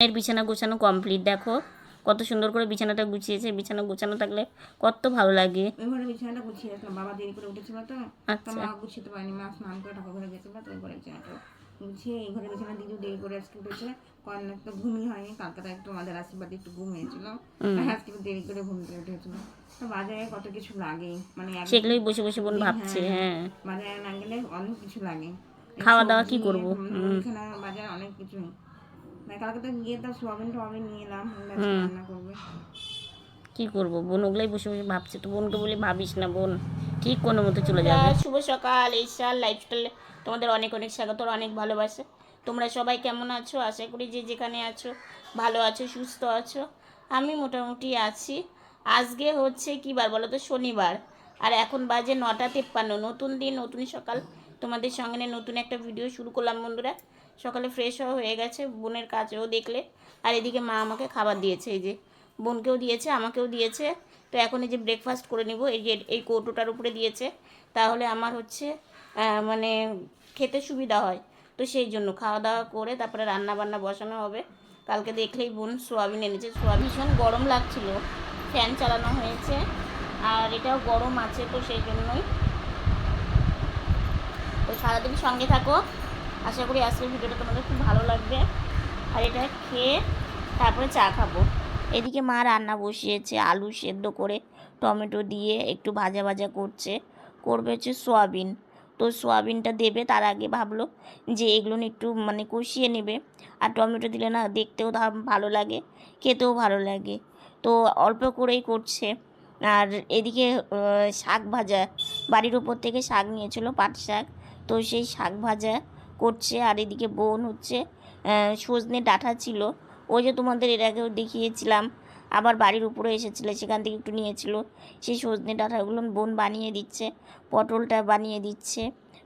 এর বিছানা গোছানো কমপ্লিট দেখো। কত সুন্দর করে বিছানাটা গুছিয়েছে। বিছানা গোছানো থাকলে কত ভালো লাগে। ওই বিছানাটা গুছিয়ে রাখলাম বাবা দেরি করে উঠেছিল তো। তো আচ্ছা। মা গুছিয়ে পারিনি। মা স্নান করে ঠাকুর ঘরে গেছিল তো ঘরে বিছানাটা গুছিয়ে এই ঘরে বিছানা দিদিও দেরি করে আজকে উঠেছে। কয়েক তো ঘুমই হয়নি। কালকাটা একটু আমাদের আশীর্বাদে একটু ঘুম হয়েছিল। আজকে দেরি করে ঘুম থেকে উঠেছিল। তো বাজারে কত কিছু লাগে। মানে সেগুলোই বসে বসে বোন ভাবছে হ্যাঁ বাজারে না গেলে অনেক কিছু লাগে। খাওয়া দাওয়া কি করব? বাজারে অনেক কিছু কালকে তো গিয়ে তো সোয়াবিন টোয়াবিন নিয়ে এলাম রান্না করবে। কি করব? বোন ওগুলাই বসে বসে ভাবছে। তো বোনকে বলে ভাবিস না বোন ঠিক কোনো মতো চলে যাবে? শুভ সকাল এই সাল লাইফস্টাইলে তোমাদের অনেক অনেক স্বাগত অনেক ভালোবাসে। তোমরা সবাই কেমন আছো? আশা করি যে যেখানে আছো ভালো আছো সুস্থ আছো। আমি মোটামুটি আছি। আজকে হচ্ছে কী বার বলো তো? শনিবার। আর এখন বাজে নটা তেপ্পান্ন। নতুন দিন নতুন সকাল। তোমাদের সঙ্গে নতুন একটা ভিডিও শুরু করলাম বন্ধুরা। সকালে ফ্রেশ হয়ে গেছে, বোনের কাছেও দেখলে। আর এদিকে মা আমাকে খাবার দিয়েছে, এই যে বোনকেও দিয়েছে, আমাকেও দিয়েছে। তো এখন এই যে ব্রেকফাস্ট করে নিব, এই যে এই কৌটোটার উপরে দিয়েছে। তাহলে আমার হচ্ছে মানে খেতে সুবিধা হয়। তো সেই জন্য খাওয়া দাওয়া করে তারপরে রান্না বান্না বসানো হবে। কালকে দেখলেই বোন সোয়াবিন এনেছে। সোয়াবিন ভীষণ গরম লাগছিল। ফ্যান চালানো হয়েছে। আর এটাও গরম আছে তো সেই জন্যই। তো সারাদিন সঙ্গে থাকো। আশা করি আজকের ভিডিওটা তোমাদের খুব ভালো লাগবে। আর এটা খেয়ে তারপরে চা খাব। এদিকে মা রান্না বসিয়েছে, আলু সেদ্ধ করে টমেটো দিয়ে একটু ভাজা ভাজা করছে। করবে হচ্ছে সোয়াবিন। তো সোয়াবিনটা দেবে, তার আগে ভাবলো যে এগুলো একটু মানে কষিয়ে নেবে। আর টমেটো দিলে না দেখতেও ভালো লাগে, খেতেও ভালো লাগে। তো অল্প করেই করছে। আর এদিকে শাক ভাজা, বাড়ির উপর থেকে শাক নিয়েছিল পাট শাক। তো সেই শাক ভাজা করছে, আর এদিকে বোন হচ্ছে সজনে ডাঁটা ছিল। ওই যে তোমাদের এর আগেও দেখিয়েছিলাম, আবার বাড়ির উপরে এসেছিল, সেখান থেকে একটু নিয়েছিল। সেই সজনে ডাঁটাগুলো বোন বানিয়ে দিচ্ছে, পটলটা বানিয়ে দিচ্ছে।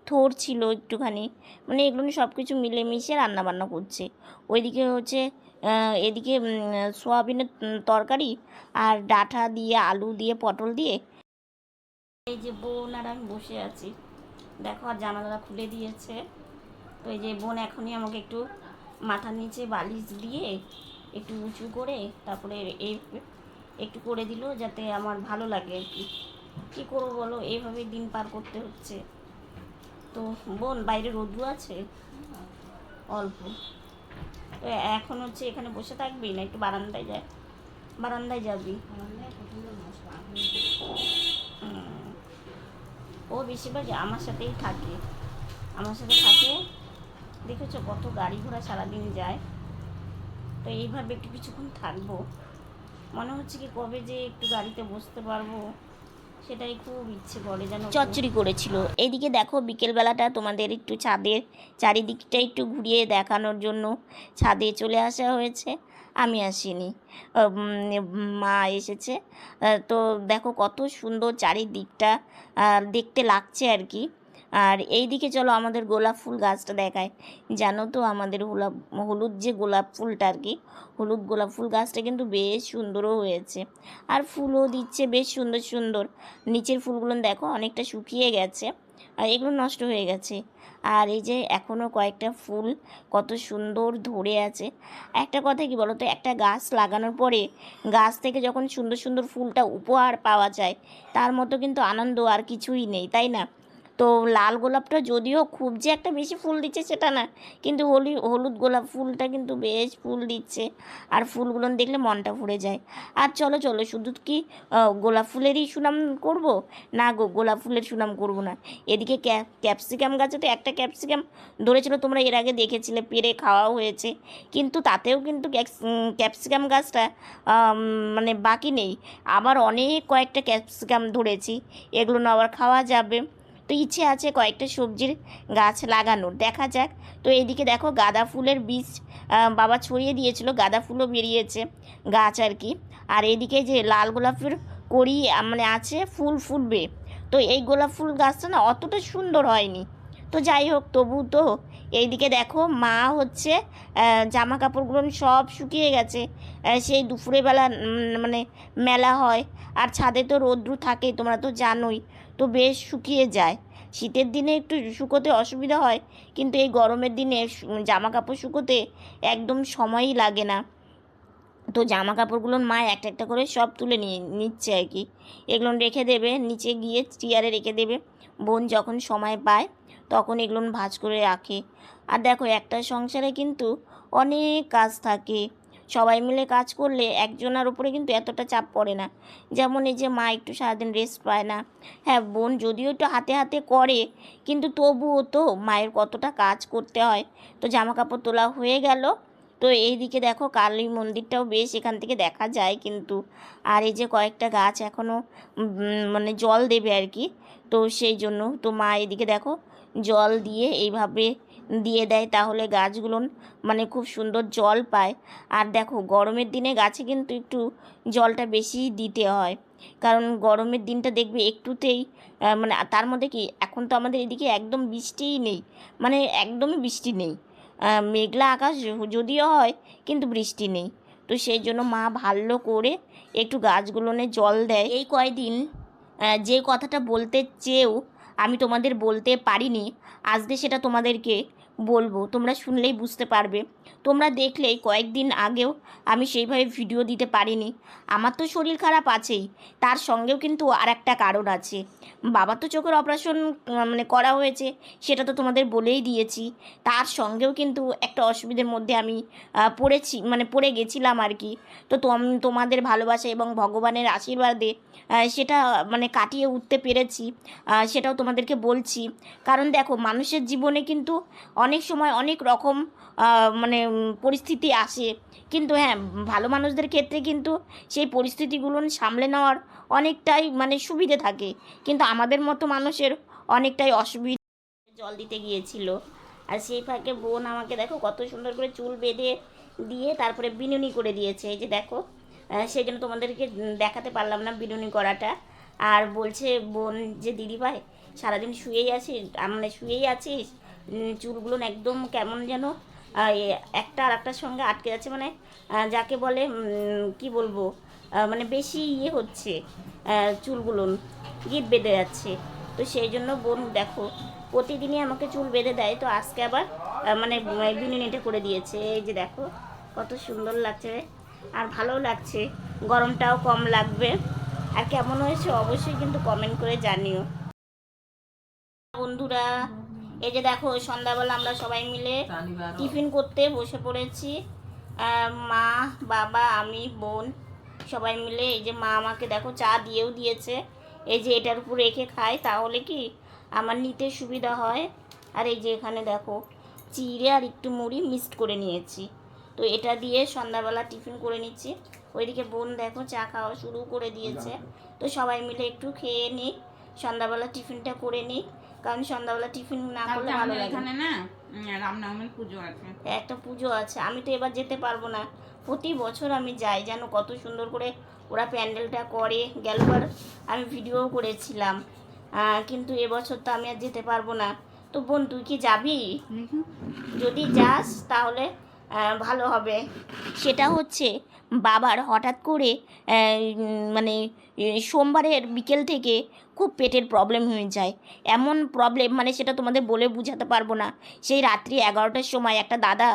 থোর ছিল একটুখানি মানে এগুলো সব কিছু মিলেমিশে রান্নাবান্না করছে। ওইদিকে হচ্ছে এদিকে সোয়াবিনের তরকারি আর ডাঁটা দিয়ে, আলু দিয়ে, পটল দিয়ে। এই যে বোন আর আমি বসে আছি। দেখো, আর জানালা খুলে দিয়েছে। তো এই যে বোন এখনই আমাকে একটু মাথার নিচে বালিশ দিয়ে একটু উঁচু করে তারপরে এই একটু করে দিল যাতে আমার ভালো লাগে আর কি। কী করব বলো? এইভাবেই দিন পার করতে হচ্ছে। তো বোন, বাইরে রোদ্রু আছে? অল্প। তো এখন হচ্ছে এখানে বসে থাকবি না একটু বারান্দায় যায় বারান্দায় যাবি? ও বেশিরভাগ আমার সাথেই থাকে। আমার সাথে থাকে দেখেছ কত গাড়ি ঘোড়া সারাদিন যায়? তো এইভাবে একটু কিছুক্ষণ থাকব। মনে হচ্ছে কি কবে যে একটু গাড়িতে বসতে পারব, সেটাই খুব ইচ্ছে করে যেন চচ্চড়ি করেছিল। এইদিকে দেখো বিকেলবেলাটা তোমাদের একটু ছাদের চারিদিকটা একটু ঘুরিয়ে দেখানোর জন্য ছাদে চলে আসা হয়েছে। আমি আসিনি। মা এসেছে। তো দেখো কত সুন্দর চারিদিকটা। দেখতে লাগছে আর কি। আর এই দিকে চলো আমাদের গোলাপ ফুল গাছটা দেখায়। জানো তো আমাদের গোলাপ, হলুদ যে গোলাপ ফুলটা আর কি, হলুদ গোলাপ ফুল গাছটা কিন্তু বেশ সুন্দরও হয়েছে। আর ফুলও দিচ্ছে বেশ সুন্দর সুন্দর। নিচের ফুলগুলো দেখো অনেকটা শুকিয়ে গেছে আর এগুলো নষ্ট হয়ে গেছে। আর এই যে এখনও কয়েকটা ফুল কত সুন্দর ধরে আছে। একটা কথা কি বলতো, একটা গাছ লাগানোর পরে গাছ থেকে যখন সুন্দর সুন্দর ফুলটা উপহার পাওয়া যায়, তার মতো কিন্তু আনন্দ আর কিছুই নেই, তাই না? তো লাল গোলাপটা যদিও খুব যে একটা বেশি ফুল দিচ্ছে সেটা না, কিন্তু হলি, হলুদ গোলাপ ফুলটা কিন্তু বেশ ফুল দিচ্ছে। আর ফুলগুলো দেখলে মনটা ভরে যায়। আর চলো চলো, শুধু কি গোলাপ ফুলেরই সুনাম করব? না গো, গোলাপ ফুলের সুনাম করব না। এদিকে ক্যাপসিকাম গাছে তো একটা ক্যাপসিকাম ধরেছিল, তোমরা এর আগে দেখেছিলে, পেরে খাওয়া হয়েছে। কিন্তু তাতেও কিন্তু ক্যাপসিকাম গাছটা মানে বাকি নেই। আবার অনেক কয়েকটা ক্যাপসিকাম ধরেছি। এগুলো আবার খাওয়া যাবে। তো ইচ্ছে আছে কয়েকটা সবজির গাছ লাগানোর। দেখা যাক। তো এইদিকে দেখো গাঁদা ফুলের বীজ বাবা ছড়িয়ে দিয়েছিল, গাঁদা ফুলও বেরিয়েছে গাছ আর কি। আর এদিকে যে লাল গোলাপের কড়ি মানে আছে, ফুল ফুটবে। তো এই গোলাপ ফুল গাছটা না অতটা সুন্দর হয়নি। তো যাই হোক, তবু তো এইদিকে দেখো মা হচ্ছে জামা কাপড়গুলো সব শুকিয়ে গেছে। সেই দুপুরে বেলা মানে মেলা হয়। আর ছাদে তো রৌদ্র থাকে তোমরা তো জানোই। তো বেশ শুকিয়ে যায়। শীতের দিনে একটু শুকোতে অসুবিধা হয়, কিন্তু এই গরমের দিনে জামা কাপড় শুকোতে একদম সময়ই লাগে না। তো জামা কাপড়গুলো মা একটা একটা করে সব তুলে নিয়ে, নিচ্ছে আর কি। এগুলো রেখে দেবে, নিচে গিয়ে চেয়ারে রেখে দেবে। বোন যখন সময় পায় তখন এগুলো ভাঁজ করে রাখে। আর দেখো, একটা সংসারে কিন্তু অনেক কাজ থাকে। সবাই মিলে কাজ করলে একজনের উপরে কিন্তু এতটা চাপ পড়ে না। যেমন এই যে মা একটু সারাদিন রেস্ট পায় না। হ্যাঁ বোন যদিও একটু হাতে হাতে করে, কিন্তু তবুও তো মায়ের কতটা কাজ করতে হয়। তো জামা কাপড় তোলা হয়ে গেল। তো এইদিকে দেখো, কালী মন্দিরটাও বেশ এখান থেকে দেখা যায় কিন্তু। আর এই যে কয়েকটা গাছ এখনও মানে জল দেবে আর কি। তো সেই জন্য তো মা এদিকে দেখো জল দিয়ে এইভাবে দিয়ে দেয় তাহলে গাছগুলো মানে খুব সুন্দর জল পায়। আর দেখো, গরমের দিনে গাছে কিন্তু একটু জলটা বেশি দিতে হয়। কারণ গরমের দিনটা দেখবে একটুতেই মানে তার মধ্যে কি, এখন তো আমাদের এদিকে একদম বৃষ্টিই নেই। মানে একদমই বৃষ্টি নেই। মেঘলা আকাশ যদিও হয়, কিন্তু বৃষ্টি নেই। তো সেই জন্য মা ভালো করে একটু গাছগুলোনে জল দেয়। এই কয়দিন যে কথাটা বলতে চেয়েও আমি তোমাদের বলতে পারিনি। আজকে সেটা তোমাদেরকে বলব, তোমরা শুনলেই বুঝতে পারবে। তোমরা দেখলেই কয়েকদিন আগেও আমি সেইভাবে ভিডিও দিতে পারিনি। আমার তো শরীর খারাপ আছেই, তার সঙ্গেও কিন্তু আর একটা কারণ আছে। বাবা তো চোখের অপারেশন মানে করা হয়েছে, সেটা তো তোমাদের বলেই দিয়েছি। তার সঙ্গেও কিন্তু একটা অসুবিধার মধ্যে আমি পড়েছি মানে পড়ে গেছিলাম আর কি। তো তোম- তোমাদের ভালোবাসা এবং ভগবানের আশীর্বাদে সেটা মানে কাটিয়ে উঠতে পেরেছি সেটাও তোমাদেরকে বলছি। কারণ দেখো, মানুষের জীবনে কিন্তু অনেক সময় অনেক রকম মানে পরিস্থিতি আসে। কিন্তু হ্যাঁ ভালো মানুষদের ক্ষেত্রে কিন্তু সেই পরিস্থিতিগুলো সামলে নেওয়ার অনেকটাই মানে সুবিধে থাকে। কিন্তু আমাদের মতো মানুষের অনেকটাই অসুবিধা জল দিতে গিয়েছিল। আর সেই ফাঁকে বোন আমাকে দেখো কত সুন্দর করে চুল বেঁধে দিয়ে তারপরে বিনুনি করে দিয়েছে। এই যে দেখো সেই জন্য তোমাদেরকে দেখাতে পারলাম না বিনুনি করাটা। আর বলছে বোন যে দিদি ভাই সারাদিন শুয়েই আছিস? মানে শুয়েই আছিস? চুলগুলো একদম কেমন যেন একটা আর একটার সঙ্গে আটকে যাচ্ছে মানে যাকে বলে কি বলব মানে বেশি ইয়ে হচ্ছে চুলগুলো গিট বেঁধে যাচ্ছে। তো সেই জন্য বোন, দেখো, প্রতিদিনই আমাকে চুল বেঁধে দেয়, তো আজকে আবার মানে বিনুনিটা করে দিয়েছে। এই যে দেখো, কত সুন্দর লাগছে আর ভালো লাগছে, গরমটাও কম লাগবে। আর কেমন হয়েছে অবশ্যই কিন্তু কমেন্ট করে জানিও। বন্ধুরা এই যে দেখো সন্ধ্যাবেলা আমরা সবাই মিলে টিফিন করতে বসে পড়েছি। মা বাবা আমি বোন সবাই মিলে এই যে মা আমাকে দেখো চা দিয়েও দিয়েছে। এই যে এটার উপর রেখে খাই তাহলে কি আমার নিতে সুবিধা হয়? আর এই যে এখানে দেখো চিড়ে আর একটু মুড়ি মিক্সড করে নিয়েছি। তো এটা দিয়ে সন্ধ্যাবেলা টিফিন করে নিচ্ছি। ওইদিকে বোন দেখো চা খাওয়া শুরু করে দিয়েছে। তো সবাই মিলে একটু খেয়ে নিই সন্ধ্যাবেলা টিফিনটা করে নিই কারণ সন্ধ্যাবেলা টিফিন না করলে ভালো লাগে। এখানে না রামনবমীর পুজো আছে। একটা পুজো আছে। আমি তো এবার যেতে পারব না। প্রতি বছর আমি যাই জানো কত সুন্দর করে ওরা প্যান্ডেলটা করে। গেলবার আমি ভিডিও করেছিলাম। কিন্তু এবছর তো আমি আর যেতে পারব না। তো বোন তুই কি যাবি? যদি যাস তাহলে ভালো হবে। সেটা হচ্ছে বাবার হঠাৎ করে মানে সোমবারের বিকেল থেকে খুব পেটের প্রবলেম হয়ে যায়। এমন প্রবলেম মানে সেটা তোমাদের বলে বোঝাতে পারব না। সেই রাত্রি এগারোটার সময় একটা দাদা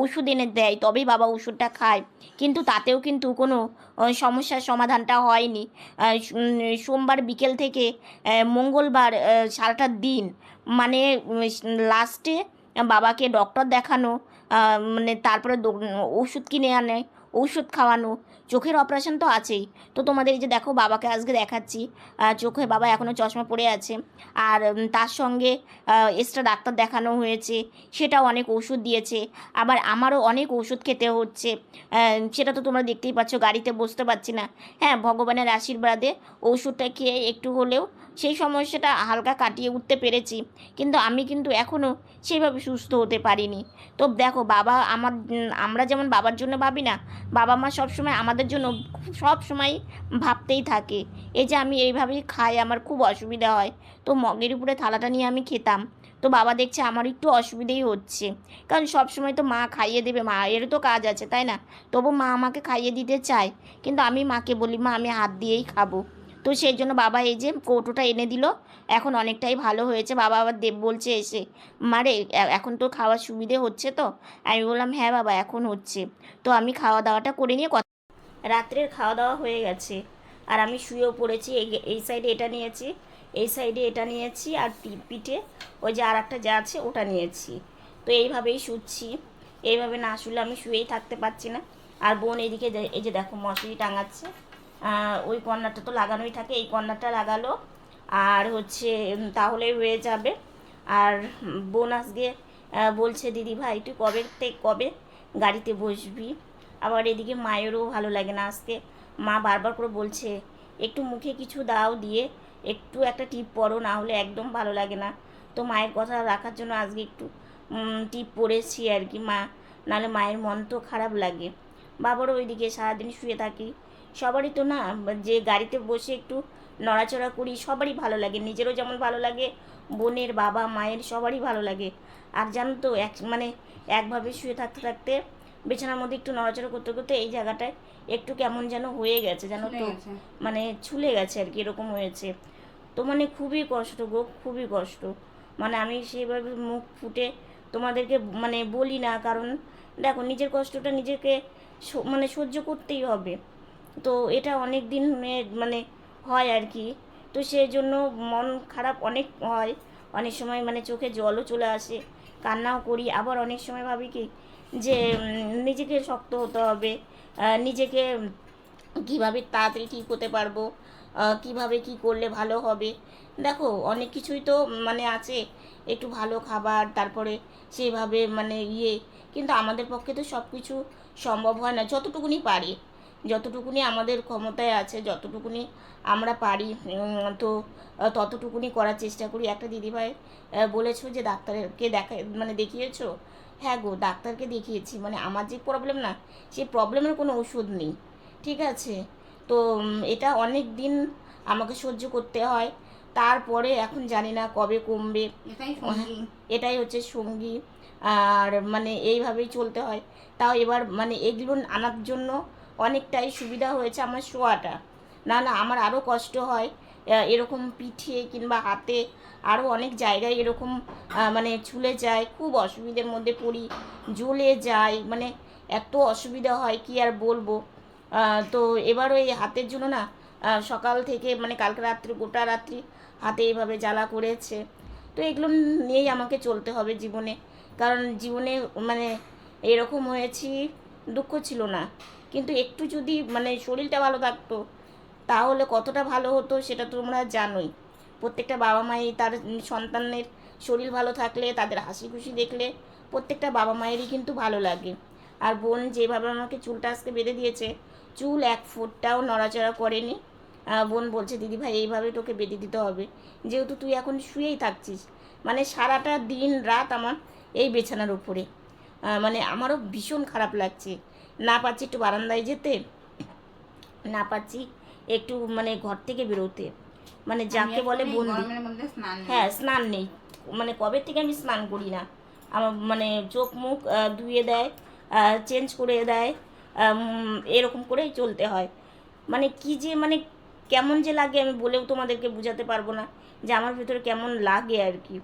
ওষুধ এনে দেয়, তবেই বাবা ওষুধটা খায়। কিন্তু তাতেও কিন্তু কোনো সমস্যার সমাধানটা হয়নি। সোমবার বিকেল থেকে মঙ্গলবার সারাটা দিন মানে লাস্টে বাবাকে ডক্টর দেখানো মানে তারপরে ওষুধ কিনে আনে, ওষুধ খাওয়ানো, চোখের অপারেশন তো আছেই। তো তোমাদের এই যে দেখো, বাবাকে আজকে দেখাচ্ছি। চোখে বাবা এখনও চশমা পড়ে আছে। আর তার সঙ্গে এক্সট্রা ডাক্তার দেখানো হয়েছে। সেটাও অনেক ওষুধ দিয়েছে। আবার আমারও অনেক ওষুধ খেতে হচ্ছে। সেটা তো তোমরা দেখতেই পাচ্ছ, গাড়িতে বসতে পারছি না। হ্যাঁ ভগবানের আশীর্বাদে ওষুধটা খেয়ে একটু হলেও সেই সমস্যাটা হালকা কাটিয়ে উঠতে পেরেছি। কিন্তু আমি কিন্তু এখনও সেইভাবে সুস্থ হতে পারিনি। তো দেখো, বাবা আমার, আমরা যেমন বাবার জন্য ভাবি না, বাবা মা সবসময় আমাদের জন্য সব সময় ভাবতেই থাকে। এই যে আমি এইভাবেই খাই, আমার খুব অসুবিধা হয়। তো মগের উপরে থালাটা নিয়ে আমি খেতাম। তো বাবা দেখছে আমার একটু অসুবিধেই হচ্ছে। কারণ সব সময় তো মা খাইয়ে দেবে মা এরও তো কাজ আছে, তাই না? তবু মা আমাকে খাইয়ে দিতে চায়। কিন্তু আমি মাকে বলি, মা, আমি হাত দিয়েই খাব। তো সেই জন্য বাবা এই যে কৌটোটা এনে দিল। এখন অনেকটাই ভালো হয়েছে। বাবা আবার দেব বলছে এসে মারে এখন তো খাওয়ার সুবিধে হচ্ছে তো? আমি বললাম হ্যাঁ বাবা, এখন হচ্ছে। তো আমি খাওয়া দাওয়াটা করে নিয়ে কথা রাত্রের খাওয়া দাওয়া হয়ে গেছে। আর আমি শুয়েও পড়েছি, এই এই সাইডে এটা নিয়েছি, এই সাইডে এটা নিয়েছি, আর পিঠে ওই যে আর একটা যা আছে ওটা নিয়েছি। তো এইভাবেই শুচ্ছি। এইভাবে না শুলে আমি শুয়েই থাকতে পারছি না। আর বোন এদিকে এই যে দেখো, মশারি টাঙাচ্ছে। ওই কর্নারটা তো লাগানোই থাকে, এই কর্নারটা লাগালো। আর হচ্ছে তাহলে হয়ে যাবে। আর বোন আজকে বলছে, দিদি ভাই, তুই কবে থেকে কবে গাড়িতে বসবি? আবার এদিকে মায়েরও ভালো লাগে না আজকে। মা বারবার করে বলছে, একটু মুখে কিছু দাও দিয়ে, একটু একটা টিপ পরো, না হলে একদম ভালো লাগে না। তো মায়ের কথা রাখার জন্য আজকে একটু টিপ পরেছি আর কি মা। নাহলে মায়ের মন তো খারাপ লাগে। বাবারও ওইদিকে সারাদিন শুয়ে থাকি। সবারই তো না যে গাড়িতে বসে একটু নড়াচড়া করি সবারই ভালো লাগে। নিজেরও যেমন ভালো লাগে বোনের বাবা মায়ের সবারই ভালো লাগে। আর জানো তো এক মানে একভাবে শুয়ে থাকতে থাকতে বিছানার মধ্যে একটু নড়াচড়া করতে করতে এই জায়গাটায় একটু কেমন যেন হয়ে গেছে জানো চলে তো? মানে ছুলে গেছে আর কি এরকম হয়েছে। তো মানে খুবই কষ্ট গো খুবই কষ্ট। মানে আমি সেইভাবে মুখ ফুটে তোমাদেরকে মানে বলি না কারণ দেখো নিজের কষ্টটা নিজেকে মানে সহ্য করতেই হবে। তো এটা অনেক দিন মানে হয় আর কি। তো সেই জন্য মন খারাপ অনেক হয়। অনেক সময় মানে চোখে জলও চলে আসে। কান্নাও করি। আবার অনেক সময় ভাবি কি যে নিজেকে শক্ত হতে হবে। নিজেকে কীভাবে তাড়াতাড়ি ঠিক হতে পারব? কীভাবে কি করলে ভালো হবে? দেখো, অনেক কিছুই তো মানে আছে। একটু ভালো খাবার, তারপরে সেইভাবে মানে ইয়ে। কিন্তু আমাদের পক্ষে তো সব কিছু সম্ভব হয় না, যতটুকুনি পারি। যতটুকুনি আমাদের ক্ষমতায় আছে যতটুকুনি আমরা পারি তো ততটুকুনি করার চেষ্টা করি। একটা দিদিভাই বলেছ যে ডাক্তারকে দেখা মানে দেখিয়েছো? হ্যাঁ গো ডাক্তারকে দেখিয়েছি। মানে আমার যে প্রবলেম না সেই প্রবলেমের কোনো ওষুধ নেই। ঠিক আছে? তো এটা অনেক দিন আমাকে সহ্য করতে হয়। তারপরে এখন জানি না কবে কমবে। এটাই হচ্ছে সঙ্গী। আর মানে এইভাবেই চলতে হয়। তাও এবার মানে এগুলো আনার জন্য অনেকটাই সুবিধা হয়েছে আমার শোয়াটা। না না, আমার আরও কষ্ট হয় এরকম পিঠে কিংবা হাতে আরও অনেক জায়গায় এরকম মানে ছুলে যায়, খুব অসুবিধের মধ্যে পড়ি, জ্বলে যায় মানে এত অসুবিধা হয়, কি আর বলব? তো এবারও এই হাতের জন্য না সকাল থেকে মানে কালকে রাত্রি, গোটা রাত্রি হাতে এইভাবে জ্বালা করেছে। তো এগুলো নিয়েই আমাকে চলতে হবে জীবনে। কারণ জীবনে মানে এরকম হয়েছি, দুঃখ ছিল না। কিন্তু একটু যদি মানে শরীরটা ভালো থাকতো, তাহলে কতটা ভালো হতো সেটা তোমরা জানোই। প্রত্যেকটা বাবা মাই তার সন্তানের শরীর ভালো থাকলে, তাদের হাসি খুশি দেখলে প্রত্যেকটা বাবা মায়েরই কিন্তু ভালো লাগে। আর বোন যেভাবে আমাকে চুলটা আজকে বেঁধে দিয়েছে, চুল এক ফুটটাও নড়াচড়া করেনি। বোন বলছে, দিদি ভাই, এইভাবে তোকে বেঁধে দিতে হবে। যেহেতু তুই এখন শুয়েই থাকছিস মানে সারাটা দিন রাত আমার এই বিছানার উপরে। মানে আমারও ভীষণ খারাপ লাগছে। না পাচ্ছি একটু বারান্দায় যেতে না পাচ্ছি একটু মানে ঘর থেকে বেরোতে। মানে যাকে বলে বন্দি। নেই। হ্যাঁ স্নান নেই। মানে কবে থেকে আমি স্নান করি না। আমার মানে চোখ মুখ ধুয়ে দেয় চেঞ্জ করে দেয় এরকম করেই চলতে হয়। মানে কি যে মানে কেমন যে লাগে আমি বলেও তোমাদেরকে বোঝাতে পারব না যে আমার ভেতরে কেমন লাগে আর কি।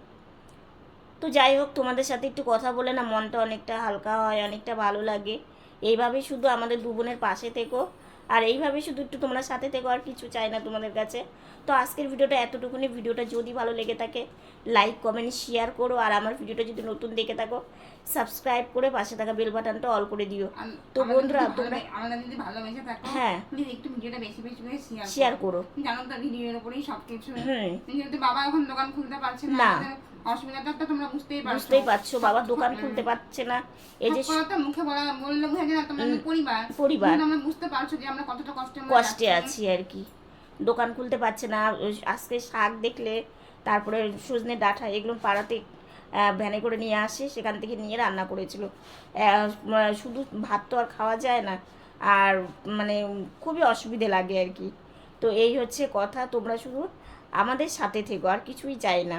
তো যাই হোক তোমাদের সাথে একটু কথা বলে না মনটা অনেকটা হালকা হয় অনেকটা ভালো লাগে। এইভাবেই শুধু আমাদের দু বোনের পাশে থেকো। আর এইভাবে শুধু একটু তোমরা সাথে থেকো আর কিছু চাই না তোমাদের কাছে। তো আজকের ভিডিওটা এতটুকুনি। ভিডিওটা যদি ভালো লেগে থাকে লাইক কমেন্ট শেয়ার করো। আর আমার ভিডিওটা যদি নতুন দেখে থাকো সাবস্ক্রাইব করে পাশে থাকা বেল বাটনটা অল করে দিও। তো বন্ধুরা, তোমরা- যদি ভালোবেসে থাকো হ্যাঁ। প্লিজ একটু ভিডিওটা বেশি বেশি করে শেয়ার শেয়ার করো। জানো তো ভিডিওর উপরেই সবকিছু। হুম বাবা এখন দোকান খুলতে পারছে না অসুবিধাটা তোমরা বুঝতেই পারছ। বুঝতেই পারছ বাবা দোকান খুলতে পারছে না। এই যে মুখে বলা বললে বোঝা না তোমরা পরিবার পরিবার। আমরা বুঝতে পারছ যে আমরা কতটা মধ্যে কষ্টে আছি আর কি। দোকান খুলতে পারছে না আজকে শাক দেখলে তারপরে সজনে ডাঁটা এগুলো পাড়াতে ভ্যানে করে নিয়ে আসে সেখান থেকে নিয়ে রান্না করেছিল। শুধু ভাত তো আর খাওয়া যায় না আর মানে খুবই অসুবিধে লাগে আর কি। তো এই হচ্ছে কথা তোমরা শুধু আমাদের সাথে থেকো আর কিছুই চাই না।